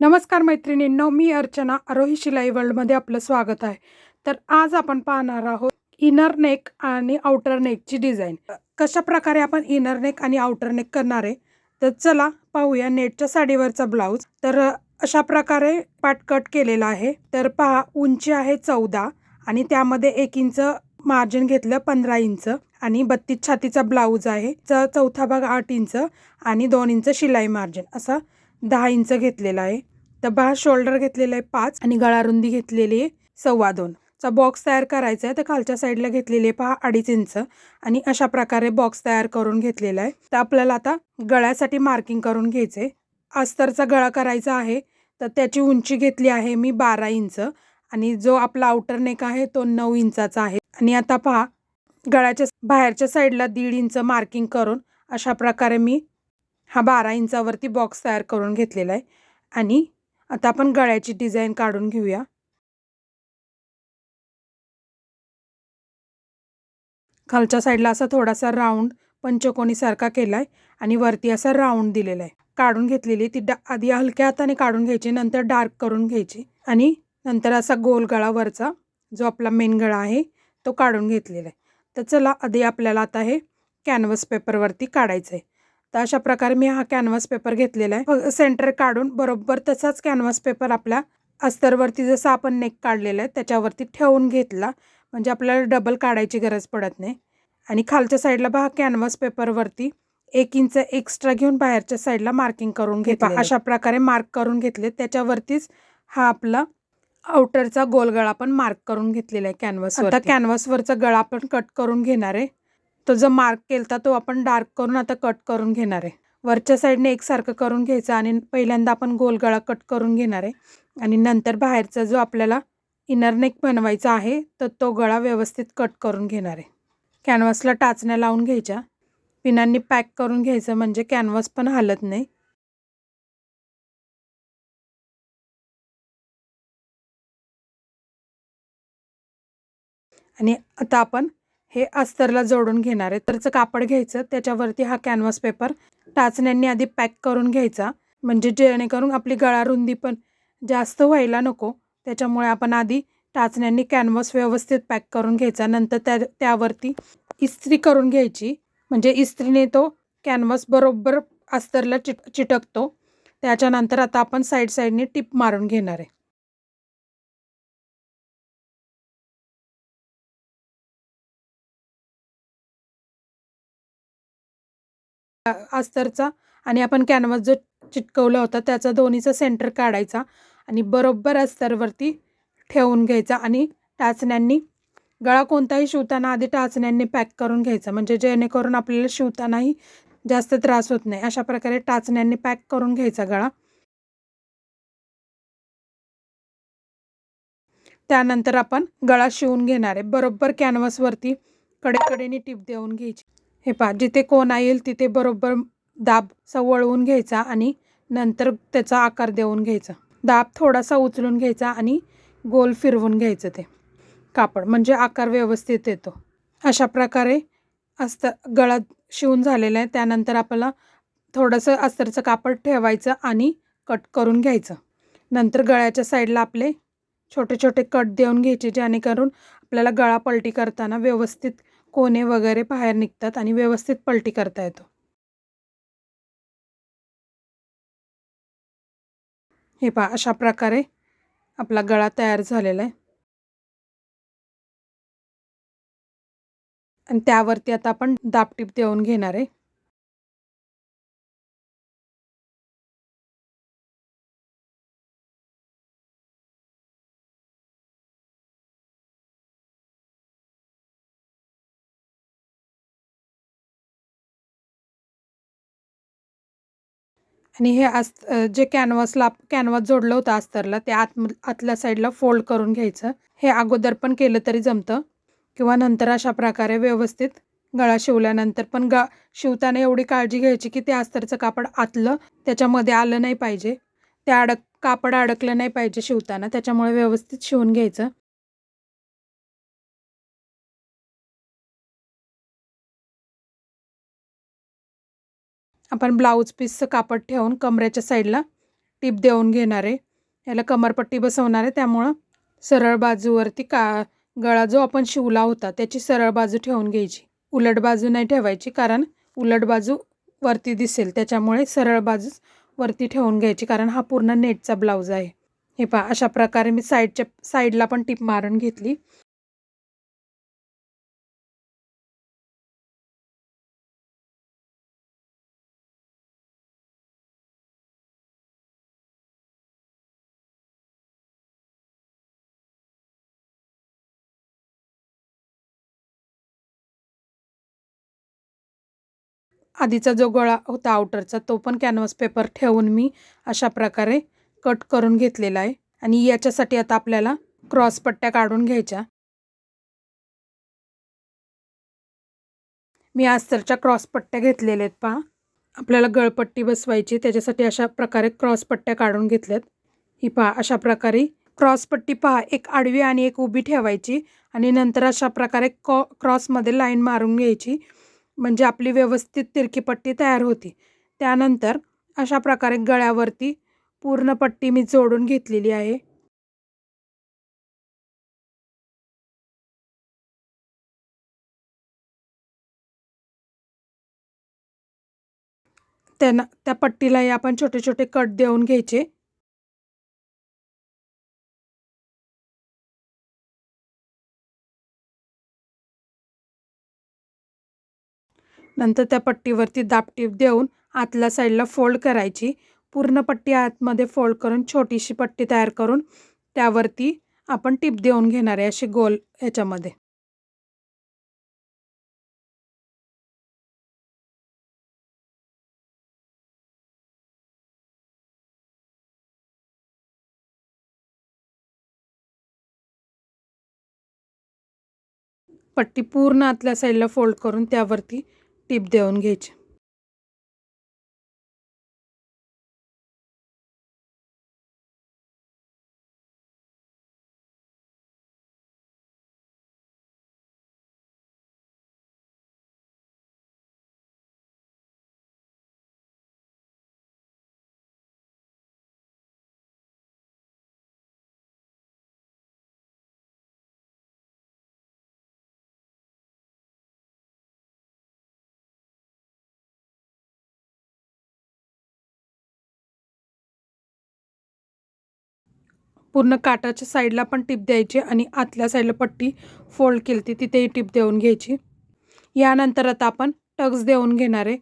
नमस्कार मैत्रिणींनो मी अर्चना आरोही शिलाई वर्ल्डमध्ये आपलं स्वागत आहे. तर आज आपण पाहणार आहोत इनर नेक आणि आउटर नेकची डिझाईन कशा प्रकारे आपण इनर नेक आणि आउटर नेक करणार आहे? तर चला पाहूया नेटच्या साडीवरचा ब्लाऊज तर अशा प्रकारे पाटकट केलेला आहे. तर पहा उंची आहे चौदा आणि त्यामध्ये एक इंच मार्जिन घेतलं पंधरा इंच आणि बत्तीस छातीचा ब्लाऊज आहे. च चौथा भाग आठ इंच आणि दोन इंच शिलाई मार्जिन असा दहा इंच घेतलेला आहे. तर शोल्डर घेतलेला आहे पाच आणि गळारुंदी घेतलेली आहे सव्वा दोन. चा बॉक्स तयार करायचा आहे. तर खालच्या साईडला घेतलेली आहे पहा अडीच इंच. आणि अशा प्रकारे बॉक्स तयार करून घेतलेला आहे. तर आपल्याला आता गळ्यासाठी मार्किंग करून घ्यायचे अस्तरचा गळा करायचा आहे. तर त्याची उंची घेतली आहे मी बारा इंच. आणि जो आपला आउटर नेक आहे तो नऊ इंचाचा आहे. आणि आता पहा गळ्याच्या बाहेरच्या साईडला दीड इंच मार्किंग करून अशा प्रकारे मी हा बारा इंचावरती बॉक्स तयार करून घेतलेला आहे. आणि आता आपण गळ्याची डिझाईन काढून घेऊया. खालच्या साईडला असा थोडासा राऊंड पंचकोनीसारखा केला आहे आणि वरती असा राऊंड दिलेला आहे काढून घेतलेली ती डा आधी हलक्या हाताने काढून घ्यायची नंतर डार्क करून घ्यायची आणि नंतर असा गोल गळा वरचा जो आपला मेन गळा आहे तो काढून घेतलेला आहे तर चला आधी आपल्याला आता हे कॅनव्हस पेपरवरती काढायचं आहे तर अशा प्रकारे मी हा कॅनव्हास पेपर घेतलेला आहे. सेंटर काढून बरोबर तसाच कॅनव्हास पेपर आपल्या अस्तरवरती जसं आपण नेक काढलेलं आहे त्याच्यावरती ठेवून घेतला. म्हणजे आपल्याला डबल काढायची गरज पडत नाही. आणि खालच्या साईडला बा कॅनव्हास पेपरवरती एक इंच एक्स्ट्रा घेऊन बाहेरच्या साईडला मार्किंग करून घेतलं अशा प्रकारे मार्क करून घेतले. त्याच्यावरतीच हा आपला आउटरचा गोल गळा पण मार्क करून घेतलेला आहे कॅनव्हास आता कॅनव्हासवरचा गळा आपण कट करून घेणार आहे. तो जो मार्क केला तो आपण डार्क करून आता कट करून घेणार आहे. वरच्या साईडने एकसारखं करून घ्यायचं आणि पहिल्यांदा आपण गोल गळा कट करून घेणार आहे. आणि नंतर बाहेरचा जो आपल्याला इनर नेक बनवायचा आहे तर तो गळा व्यवस्थित कट करून घेणार आहे. कॅनव्हासला टाचण्या लावून घ्यायच्या. पिनांनी पॅक करून घ्यायचं म्हणजे कॅनव्हास पण हालत नाही. आणि आता आपण हे अस्तरला जोडून घेणार आहे तरचं कापड घ्यायचं त्याच्यावरती हा कॅनव्हास पेपर टाचण्यांनी आधी पॅक करून घ्यायचा. म्हणजे जेणेकरून आपली गळा रुंदी पण जास्त व्हायला नको. त्याच्यामुळे आपण आधी टाचण्यांनी कॅनव्हास व्यवस्थित पॅक करून घ्यायचा. नंतर त्या त्यावरती इस्त्री करून घ्यायची. म्हणजे इस्त्रीने तो कॅनव्हास बरोबर अस्तरला चिट चिटकतो. त्याच्यानंतर आता आपण साईड साईडने टिप मारून घेणार आहे. अस्तरचा आणि आपण कॅनव्हास जो चिटकवला होता त्याचा दोन्हीचा सेंटर काढायचा आणि बरोबर अस्तरवरती ठेवून घ्यायचा आणि टाचण्यांनी गळा कोणताही शिवताना आधी टाचण्यांनी पॅक करून घ्यायचा. म्हणजे जेणेकरून आपल्याला शिवतानाही जास्त त्रास होत नाही. अशा प्रकारे टाचण्यांनी पॅक करून घ्यायचा गळा. त्यानंतर आपण गळा शिवून घेणार आहे. बरोबर कॅनव्हासवरती कडेकडेने टीप देऊन घ्यायची. हे पहा जिथे कोणा येईल तिथे बरोबर दाब वळवून घ्यायचा आणि नंतर त्याचा आकार देऊन घ्यायचा. दाब थोडासा उचलून घ्यायचा आणि गोल फिरवून घ्यायचं ते. कापड म्हणजे आकार व्यवस्थित येतो. अशा प्रकारे अस्तर गळा शिवून झालेला आहे. त्यानंतर आपल्याला थोडंसं अस्तरचं कापड ठेवायचं आणि कट करून घ्यायचं. नंतर गळ्याच्या साईडला आपले छोटे छोटे कट देऊन घ्यायचे जेणेकरून आपल्याला गळा पलटी करताना व्यवस्थित कोने वगैरे बाहेर निघतात आणि व्यवस्थित पलटी करता येतो. हे पहा अशा प्रकारे आपला गळा तयार झालेला आहे. आणि त्यावरती आता आपण दापटीप देऊन घेणार आहे. आणि हे आस् जे कॅनव्हासला कॅनव्हास जोडलं होतं अस्तरला ते आत आतल्या साईडला फोल्ड करून घ्यायचं. हे अगोदर पण केलं तरी जमतं. किंवा नंतर अशा प्रकारे व्यवस्थित गळा शिवल्यानंतर पण ग शिवताना एवढी काळजी घ्यायची की ते अस्तरचं कापड आतलं त्याच्यामध्ये आलं नाही पाहिजे. ते अडक कापड अडकलं नाही पाहिजे शिवताना त्याच्यामुळे व्यवस्थित शिवून घ्यायचं. आपण ब्लाऊज पीसचं कापड ठेवून कमरेच्या साईडला टीप देऊन घेणार आहे. याला कमरपट्टी बसवणार आहे. त्यामुळं सरळ बाजूवरती का गळा जो आपण शिवला होता त्याची सरळ बाजू ठेवून घ्यायची. उलट बाजू नाही ठेवायची कारण उलट बाजू वरती दिसेल. त्याच्यामुळे सरळ बाजूच वरती ठेवून घ्यायची कारण हा पूर्ण नेटचा ब्लाऊज आहे. हे पहा अशा प्रकारे मी साईडच्या साईडला पण टीप मारून घेतली. आधीचा जो गोळा होता आउटरचा तो पण कॅनव्हास पेपर ठेवून मी अशा प्रकारे कट करून घेतलेला आहे. आणि याच्यासाठी आता आपल्याला क्रॉस पट्ट्या काढून घ्यायच्या. मी आस्तरच्या क्रॉस पट्ट्या घेतलेल्या आहेत पहा. आपल्याला गळपट्टी बसवायची त्याच्यासाठी अशा प्रकारे क्रॉस पट्ट्या काढून घेतल्यात. ही पहा अशा प्रकारे क्रॉस पट्टी पहा एक आडवी आणि एक उभी ठेवायची आणि नंतर अशा प्रकारे कॉ क्रॉसमध्ये लाईन मारून घ्यायची. म्हणजे आपली व्यवस्थित तिरकी पट्टी तयार होती. त्यानंतर अशा प्रकारे गळ्यावरती पूर्ण पट्टी मी जोडून घेतलेली आहे. त्यांना त्या पट्टीलाही आपण छोटे छोटे कट देऊन घ्यायचे. नंतर त्या पट्टीवरती दापटीप देऊन आतल्या साईडला फोल्ड करायची. पूर्ण पट्टी आतमध्ये फोल्ड करून छोटीशी पट्टी तयार करून त्यावरती आपण टीप देऊन घेणार आहे अशी गोल ह्याच्यामध्ये पट्टी पूर्ण आतल्या साईडला फोल्ड करून त्यावरती टीप देऊन घ्यायची. पूर्ण काटाच्या साईडला पण टिप द्यायची आणि आतल्या साईडला पट्टी फोल्ड केली ती तिथेही टिप देऊन घ्यायची. यानंतर आता आपण टक्स देऊन घेणार आहे.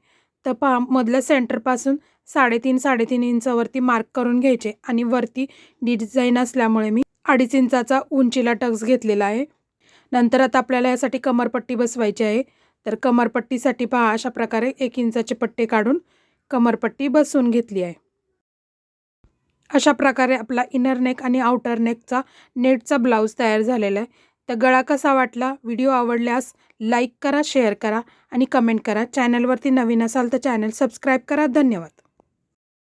तर पहा मधल्या सेंटरपासून साडेतीन साडेतीन इंचावरती मार्क करून घ्यायचे आणि वरती डिझाईन असल्यामुळे मी अडीच इंचाचा उंचीला टक्स घेतलेला आहे. नंतर आता आपल्याला यासाठी कमरपट्टी बसवायची आहे. तर कमरपट्टीसाठी पहा अशा प्रकारे एक इंचाचे पट्टे काढून कमरपट्टी बसवून घेतली आहे. अशा प्रकारे आपला इनर नेक आणि आउटर नेकचा नेटचा ब्लाऊज तयार झालेला आहे. तर गळा कसा वाटला? व्हिडिओ आवडल्यास लाईक करा शेअर करा आणि कमेंट करा. चॅनलवरती नवीन असाल तर चॅनल सबस्क्राईब करा. धन्यवाद.